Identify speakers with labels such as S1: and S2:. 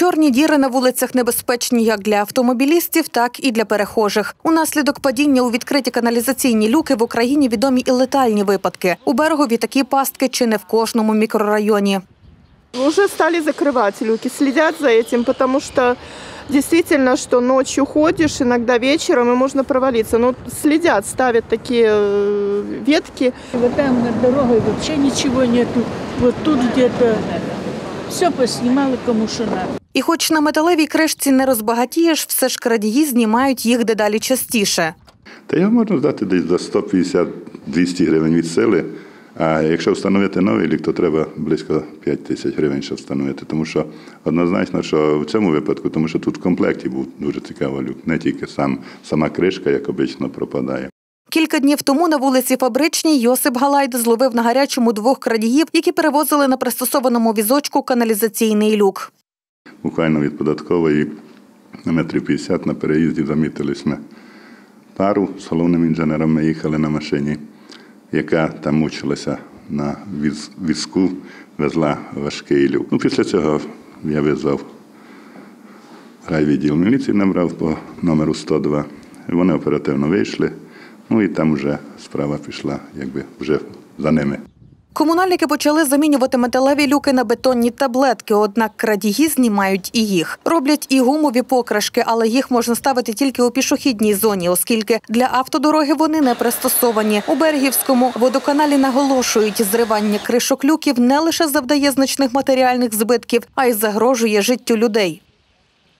S1: Чорні діри на вулицях небезпечні як для автомобілістів, так і для перехожих. Унаслідок падіння у відкриті каналізаційні люки в Україні відомі і летальні випадки. У берегові такі пастки чи не в кожному мікрорайоні.
S2: Уже стали закрывать люки, следят за этим, потому что действительно, что ночью ходишь, иногда вечером, и можно провалиться. Но следят, ставят такие э, ветки.
S3: Вот там над дорогой вообще ничего нету. Вот тут где-то все поснимала кому что надо.
S1: І хоч на металевій кришці не розбагатієш, все ж крадії знімають їх дедалі частіше.
S4: Та його можна здати десь за 150-200 гривень від сили. А якщо встановити новий лік, то треба близько 5 тисяч гривень, щоб встановити. Тому що однозначно, що в цьому випадку, тому що тут в комплекті був дуже цікавий люк, не тільки сам, сама кришка, як обично, пропадає.
S1: Кілька днів тому на вулиці Фабричній Йосип Галайд зловив на гарячому двох крадіїв, які перевозили на пристосованому візочку каналізаційний люк.
S4: Буквально від податкової на метрів 50 на переїзді замітились ми пару з головним інженером. Ми їхали на машині, яка там мучилася на візку, везла важкий люк. Ну, після цього я визвав райвідділ міліції, набрав по номеру 102. Вони оперативно вийшли. Ну і там вже справа пішла, якби вже за ними.
S1: Комунальники почали замінювати металеві люки на бетонні таблетки, однак крадії знімають і їх. Роблять і гумові покришки, але їх можна ставити тільки у пішохідній зоні, оскільки для автодороги вони не пристосовані. У Берегівському водоканалі наголошують, зривання кришок люків не лише завдає значних матеріальних збитків, а й загрожує життю людей.